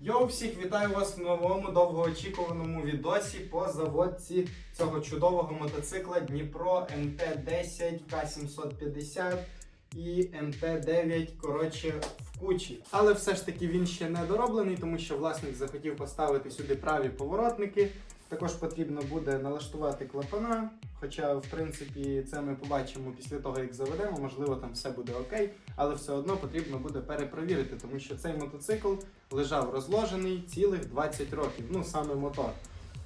Йоу, всіх вітаю вас в новому довгоочікуваному відосі по заводці цього чудового мотоцикла Дніпро МТ-10 К750 і МТ-9, коротше, в кучі. Але все ж таки він ще не дороблений, тому що власник захотів поставити сюди праві поворотники. Також потрібно буде налаштувати клапана. Хоча, в принципі, це ми побачимо після того, як заведемо, можливо, там все буде окей, але все одно потрібно буде перепровірити, тому що цей мотоцикл лежав розложений цілих 20 років, ну саме мотор.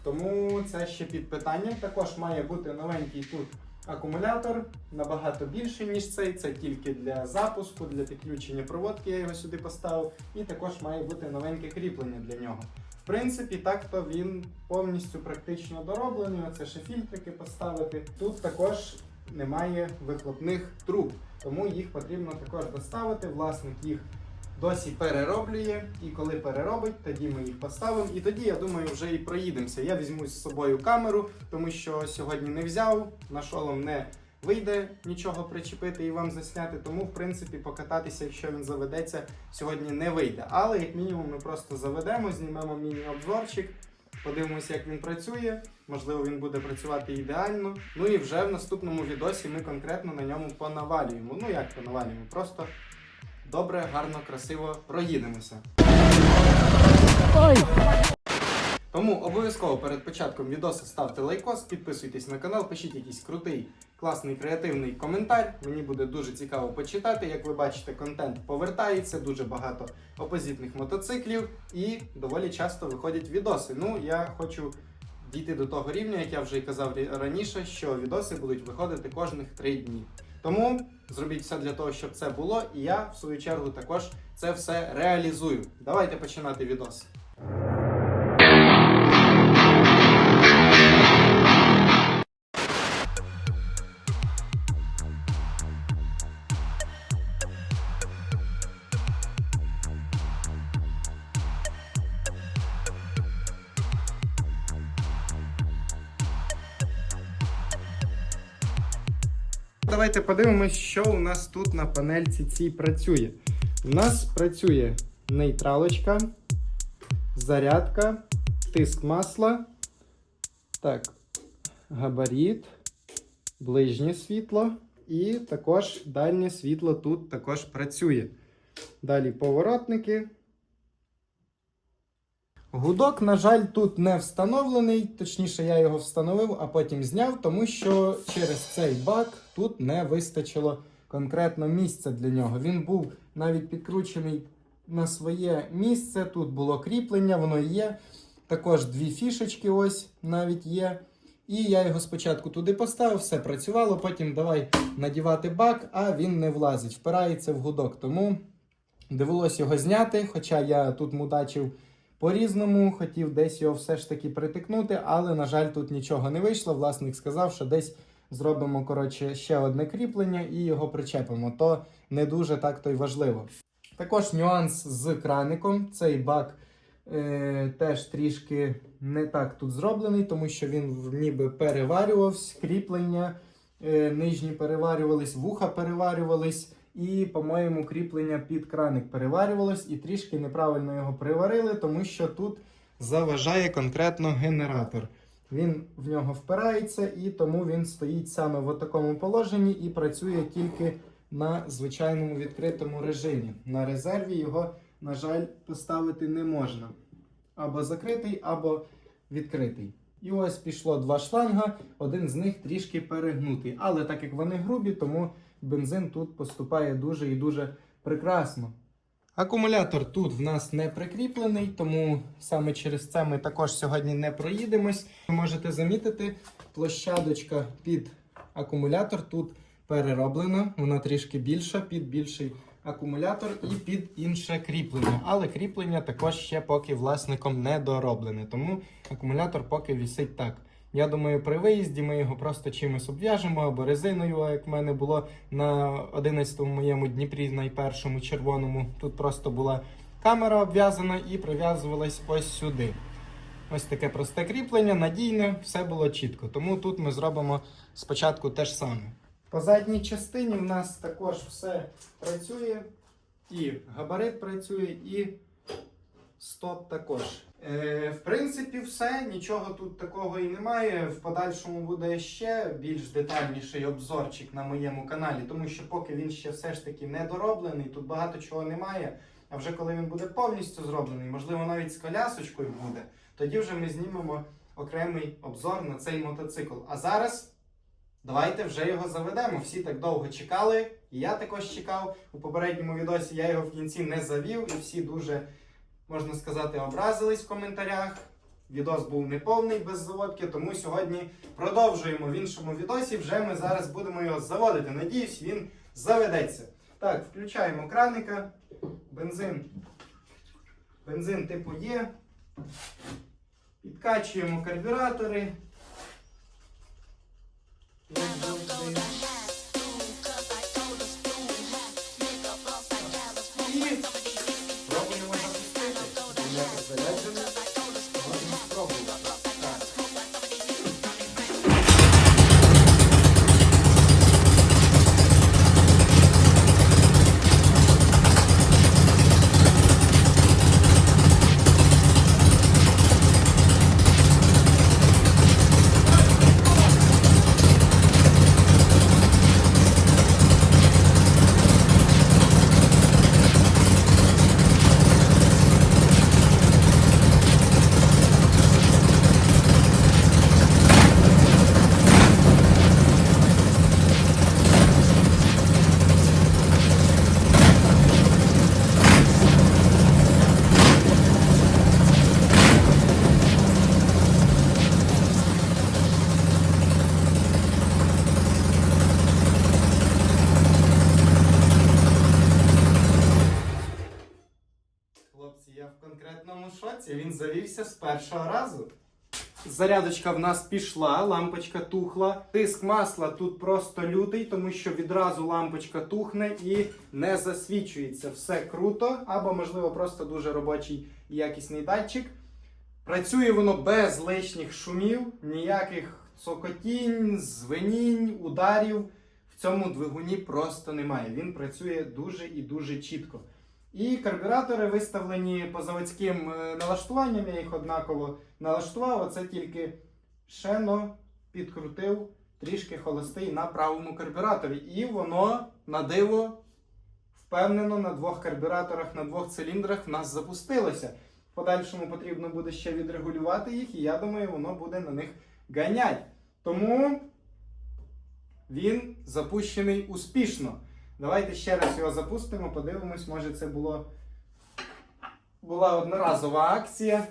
Тому це ще під питанням. Також має бути новенький тут акумулятор, набагато більший, ніж цей. Це тільки для запуску, для підключення проводки. Я його сюди поставив. І також має бути новеньке кріплення для нього. В принципі, так то він повністю практично дороблений. Оце ще фільтрики поставити. Тут також немає вихлопних труб, тому їх потрібно також доставити. Власник їх досі перероблює, і коли переробить, тоді ми їх поставимо. І тоді, я думаю, вже і проїдемося. Я візьму з собою камеру, тому що сьогодні не взяв, на шолом не вийде нічого причепити і вам засняти. Тому, в принципі, покататися, якщо він заведеться, сьогодні не вийде. Але як мінімум ми просто заведемо, знімемо міні-обзорчик. Подивимося, як він працює. Можливо, він буде працювати ідеально. Ну і вже в наступному відосі ми конкретно на ньому понавалюємо. Ну як понавалюємо? Просто добре, гарно, красиво проїдемося. Тому обов'язково перед початком відосу ставте лайкос, підписуйтесь на канал, пишіть якийсь крутий, класний, креативний коментар. Мені буде дуже цікаво почитати. Як ви бачите, контент повертається, дуже багато опозитних мотоциклів і доволі часто виходять відоси. Ну, я хочу дійти до того рівня, як я вже і казав раніше, що відоси будуть виходити кожних три дні. Тому зробіть все для того, щоб це було, і я в свою чергу також це все реалізую. Давайте починати відос. Давайте подивимось, що у нас тут на панельці цій працює. У нас працює нейтралочка, зарядка, тиск масла, так, габарит, ближнє світло і також дальнє світло тут також працює. Далі поворотники. Гудок, на жаль, тут не встановлений, точніше, я його встановив, а потім зняв, тому що через цей бак тут не вистачило конкретно місця для нього. Він був навіть підкручений на своє місце. Тут було кріплення, воно є. Також дві фішечки ось навіть є. І я його спочатку туди поставив, все працювало. Потім давай надівати бак, а він не влазить, впирається в гудок. Тому довелось його зняти, хоча я тут мудачив по-різному, хотів десь його все ж таки притикнути, але, на жаль, тут нічого не вийшло. Власник сказав, що десь зробимо коротше, ще одне кріплення і його причепимо. То не дуже так то й важливо. Також нюанс з краником. Цей бак е, теж трішки не так тут зроблений, тому що він ніби переварювався, кріплення е, нижні переварювались, вуха переварювались. І, по-моєму, кріплення під краник переварювалось і трішки неправильно його приварили, тому що тут заважає конкретно генератор. Він в нього впирається, і тому він стоїть саме в такому положенні і працює тільки на звичайному відкритому режимі. На резерві його, на жаль, поставити не можна. Або закритий, або відкритий. І ось пішло два шланга, один з них трішки перегнутий. Але так як вони грубі, тому бензин тут поступає дуже і дуже прекрасно. Акумулятор тут в нас не прикріплений, тому саме через це ми також сьогодні не проїдемось. Ви можете замітити, площадочка під акумулятор тут перероблена, вона трішки більша, під більший акумулятор і під інше кріплення. Але кріплення також ще поки власником не дороблене, тому акумулятор поки вісить так. Я думаю, при виїзді ми його просто чимось обв'яжемо або резиною, як в мене було на 11-му моєму Дніпрі, найпершому червоному. Тут просто була камера обв'язана і прив'язувалась ось сюди. Ось таке просте кріплення, надійне, все було чітко. Тому тут ми зробимо спочатку те ж саме. По задній частині в нас також все працює. І габарит працює, і Стоп також. Е, в принципі, все. Нічого тут такого і немає. В подальшому буде ще більш детальніший обзорчик на моєму каналі, тому що поки він ще все ж таки не дороблений, тут багато чого немає. А вже коли він буде повністю зроблений, можливо, навіть з колясочкою буде, тоді вже ми знімемо окремий обзор на цей мотоцикл. А зараз давайте вже його заведемо. Всі так довго чекали, і я також чекав. У попередньому відосі я його в кінці не завів, і всі дуже, можна сказати, образились в коментарях. Відос був неповний без заводки, тому сьогодні продовжуємо в іншому відосі. Вже ми зараз будемо його заводити. Надіюсь, він заведеться. Так, включаємо краника. Бензин. Бензин типу є. Підкачуємо карбюратори. Генератор завівся з першого разу. Зарядочка в нас пішла, лампочка тухла. Тиск масла тут просто лютий, тому що відразу лампочка тухне і не засвічується. Все круто, або, можливо, просто дуже робочий і якісний датчик. Працює воно без лишніх шумів, ніяких цокотінь, звенінь, ударів. В цьому двигуні просто немає. Він працює дуже і дуже чітко. І карбюратори виставлені по заводським е, налаштуванням, я їх однаково налаштував. Оце тільки шено підкрутив трішки холостий на правому карбюраторі. І воно на диво впевнено на двох карбюраторах, на двох циліндрах в нас запустилося. В подальшому потрібно буде ще відрегулювати їх, і я думаю, воно буде на них ганять. Тому він запущений успішно. Давайте ще раз його запустимо, подивимось, може це було була одноразова акція.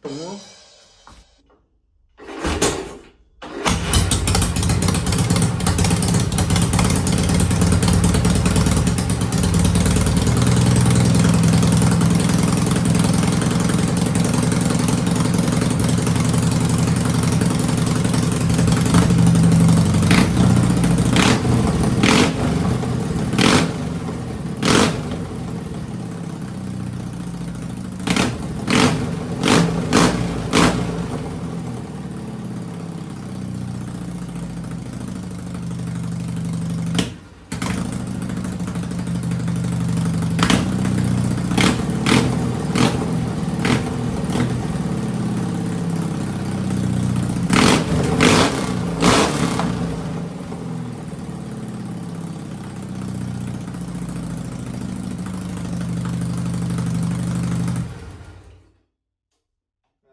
Тому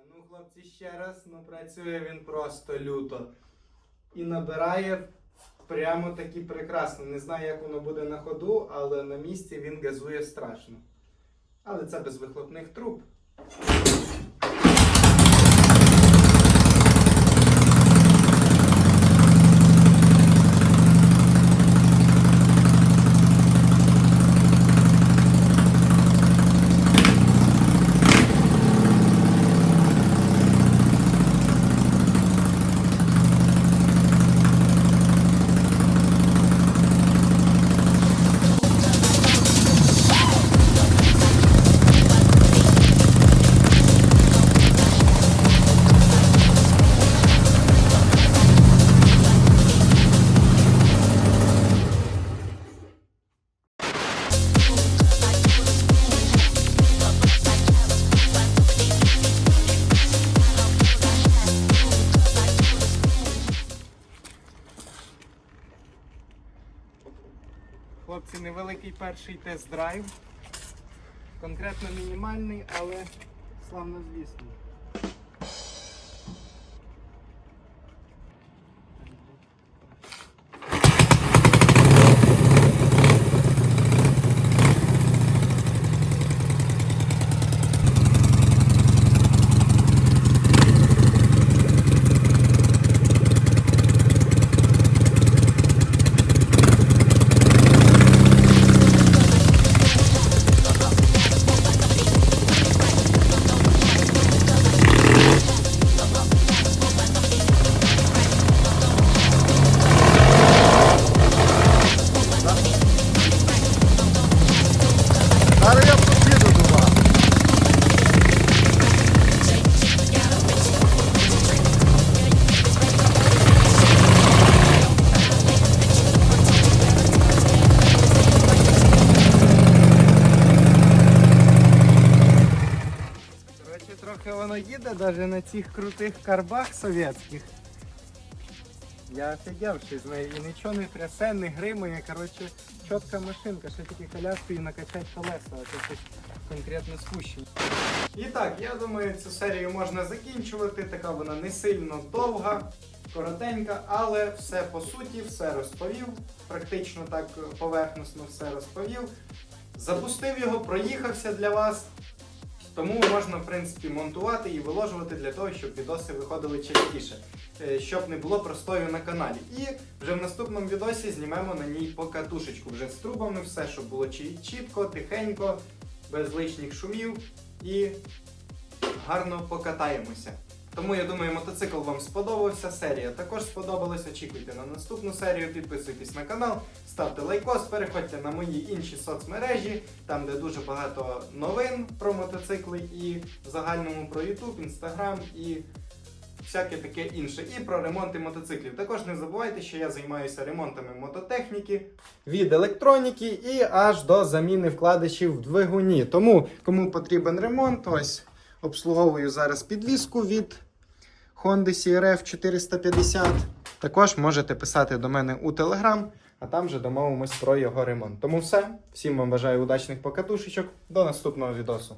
Ну, ну працює він просто люто. І набирає прямо таки прекрасно. Не знаю, як воно буде на ходу, але на місці він газує страшно. Але це без вихлопних труб. Такий перший тест-драйв. Конкретно мінімальний, але славно звісно. Трохи воно їде навіть на цих крутих карбах совєтських. Я офігевший з нею і нічого не трясе, не гримує. Коротше, чітка машинка, ще тільки коляску і накачати колеса, а це конкретно спущення. І так, я думаю, цю серію можна закінчувати. Така вона не сильно довга, коротенька, але все по суті, все розповів. Практично так поверхносно все розповів. Запустив його, проїхався для вас. Тому можна, в принципі, монтувати і виложувати для того, щоб відоси виходили частіше, е, щоб не було простою на каналі. І вже в наступному відосі знімемо на ній покатушечку вже з трубами, все, щоб було чітко, тихенько, без лишніх шумів і гарно покатаємося. Тому я думаю, мотоцикл вам сподобався, серія також сподобалась. Очікуйте на наступну серію, підписуйтесь на канал, ставте лайкос, переходьте на мої інші соцмережі, там де дуже багато новин про мотоцикли і в загальному про YouTube, Instagram і всяке таке інше. І про ремонти мотоциклів. Також не забувайте, що я займаюся ремонтами мототехніки від електроніки і аж до заміни вкладишів в двигуні. Тому кому потрібен ремонт, ось обслуговую зараз підвіску від Honda CRF 450. Також можете писати до мене у Telegram, а там вже домовимось про його ремонт. Тому все. Всім вам бажаю удачних покатушечок. До наступного відосу.